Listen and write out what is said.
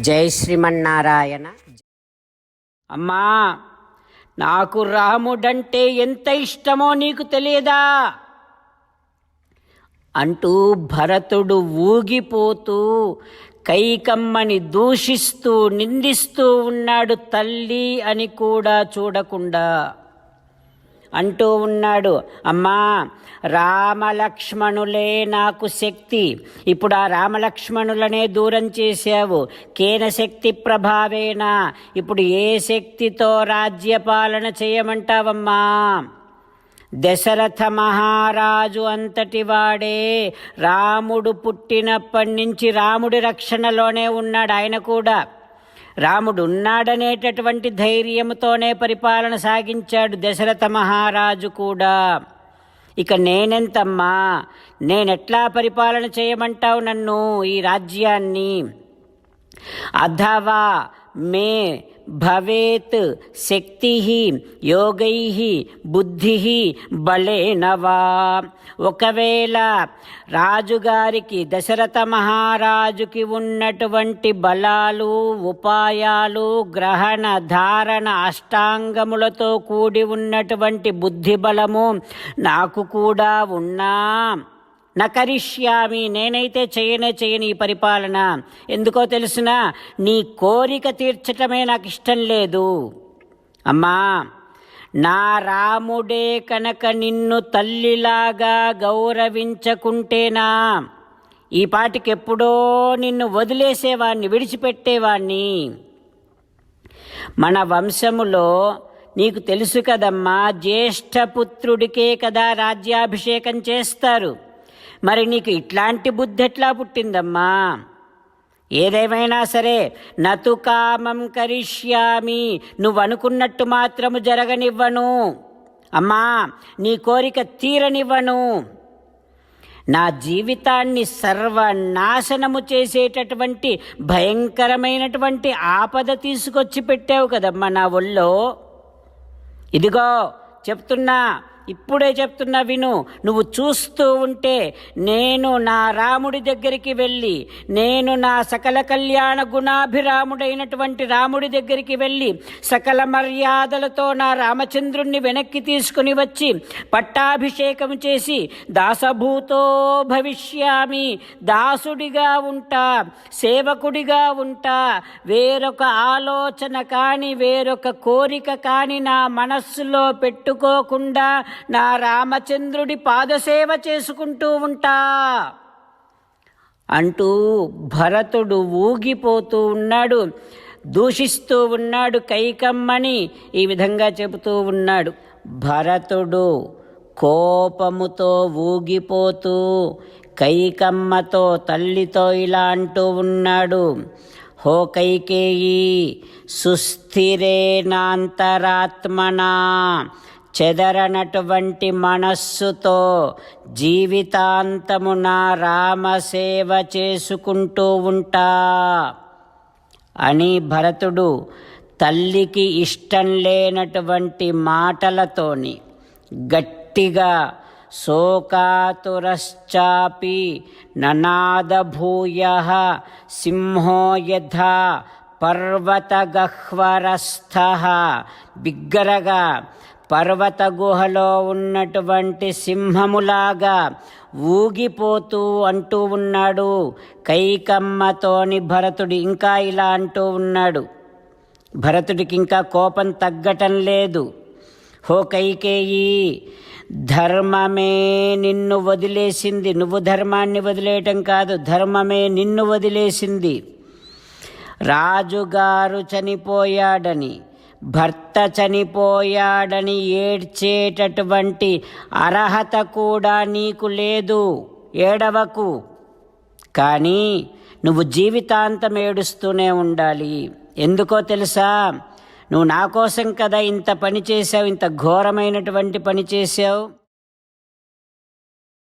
జై శ్రీమన్నారాయణ. అమ్మా నాకు రాముడంటే ఎంత ఇష్టమో నీకు తెలియదా అంటూ భరతుడు ఊగిపోతూ కైకమ్మని దూషిస్తూ నిందిస్తూ ఉన్నాడు తల్లి అని కూడా చూడకుండా అంటూ ఉన్నాడు అమ్మా రామలక్ష్మణులే నాకు శక్తి. ఇప్పుడు ఆ రామలక్ష్మణులనే దూరం చేశావు. కేన శక్తి ప్రభావేనా? ఇప్పుడు ఏ శక్తితో రాజ్యపాలన చేయమంటావమ్మా? దశరథ మహారాజు అంతటి వాడే. రాముడు పుట్టినప్పటి నుంచి రాముడి రక్షణలోనే ఉన్నాడు ఆయన కూడా. రాముడు ఉన్నాడనేటటువంటి ధైర్యంతోనే పరిపాలన సాగించాడు దశరథ మహారాజు కూడా. ఇక నేనెంతమ్మా? నేనెట్లా పరిపాలన చేయమంటావు నన్ను ఈ రాజ్యాన్ని? అధవా మే భవేత్ శక్తి యోగై బుద్ధి బలేనవా ఒకవేళ రాజుగారికి దశరథ మహారాజుకి ఉన్నటువంటి బలాలు ఉపాయాలు గ్రహణ ధారణ అష్టాంగములతో కూడి ఉన్నటువంటి బుద్ధి బలము నాకు కూడా ఉన్నా. నకరిష్యామి నేనైతే చేయనే చేయని ఈ పరిపాలన. ఎందుకో తెలుసునా? నీ కోరిక తీర్చటమే నాకు ఇష్టం లేదు. అమ్మా నా రాముడే కనుక నిన్ను తల్లిలాగా గౌరవించకుంటేనా? ఈ పాటికి ఎప్పుడో నిన్ను వదిలేసేవాణ్ణి విడిచిపెట్టేవాణ్ణి. మన వంశములో నీకు తెలుసు కదమ్మా జ్యేష్ఠపుత్రుడికే కదా రాజ్యాభిషేకం చేస్తారు. మరి నీకు ఇట్లాంటి బుద్ధి ఎట్లా పుట్టిందమ్మా? ఏదేమైనా సరే నతు కామం కరిష్యామి నువ్వు అనుకున్నట్టు మాత్రము జరగనివ్వను. అమ్మా నీ కోరిక తీరనివ్వను. నా జీవితాన్ని సర్వనాశనము చేసేటటువంటి భయంకరమైనటువంటి ఆపద తీసుకొచ్చి పెట్టావు కదమ్మా నా ఒళ్ళో. ఇదిగో చెప్తున్నా ఇప్పుడే చెప్తున్నా విను. నువ్వు చూస్తూ ఉంటే నేను నా రాముడి దగ్గరికి వెళ్ళి నేను నా సకల కళ్యాణ గుణాభిరాముడైనటువంటి రాముడి దగ్గరికి వెళ్ళి సకల మర్యాదలతో నా రామచంద్రుణ్ణి వెనక్కి తీసుకుని వచ్చి పట్టాభిషేకం చేసి దాసభూతో భవిష్యామి దాసుడిగా ఉంటా సేవకుడిగా ఉంటా. వేరొక ఆలోచన కానీ వేరొక కోరిక కానీ నా మనస్సులో పెట్టుకోకుండా నా రామచంద్రుడి పాదసేవ చేసుకుంటూ ఉంటా. అంటూ భరతుడు ఊగిపోతూ ఉన్నాడు. దూషిస్తూ ఉన్నాడు కైకమ్మని. ఈ విధంగా చెబుతూ ఉన్నాడు. భరతుడు కోపముతో ఊగిపోతూ కైకమ్మతో తల్లితో ఇలా అంటూ ఉన్నాడు. హో కైకేయి సుస్థిరేనాంతరాత్మనా చెదరనటువంటి మనస్సుతో జీవితాంతమున రామసేవ చేసుకుంటూ ఉంటా. అని భరతుడు తల్లికి ఇష్టం లేనటువంటి మాటలతోని గట్టిగా శోకాతురశ్చాపి ననాదభూయ సింహో యథా పర్వతగహ్వరస్థ బిగ్గరగా పర్వత గుహలో ఉన్నటువంటి సింహములాగా ఊగిపోతూ అంటూ ఉన్నాడు. కైకమ్మతోని భరతుడు ఇంకా ఇలా అంటూ ఉన్నాడు. భరతుడికి ఇంకా కోపం తగ్గటం లేదు. హో కైకేయి ధర్మమే నిన్ను వదిలేసింది. నువ్వు ధర్మాన్ని వదిలేయటం కాదు ధర్మమే నిన్ను వదిలేసింది. రాజుగారు చనిపోయాడని. భర్త చనిపోయాడని ఏడ్చేటటువంటి అర్హత కూడా నీకు లేదు. ఏడవకు. కానీ నువ్వు జీవితాంతం ఏడుస్తూనే ఉండాలి. ఎందుకో తెలుసా? నువ్వు నా కోసం కదా ఇంత పని చేసావు ఇంత ఘోరమైనటువంటి పని చేసావు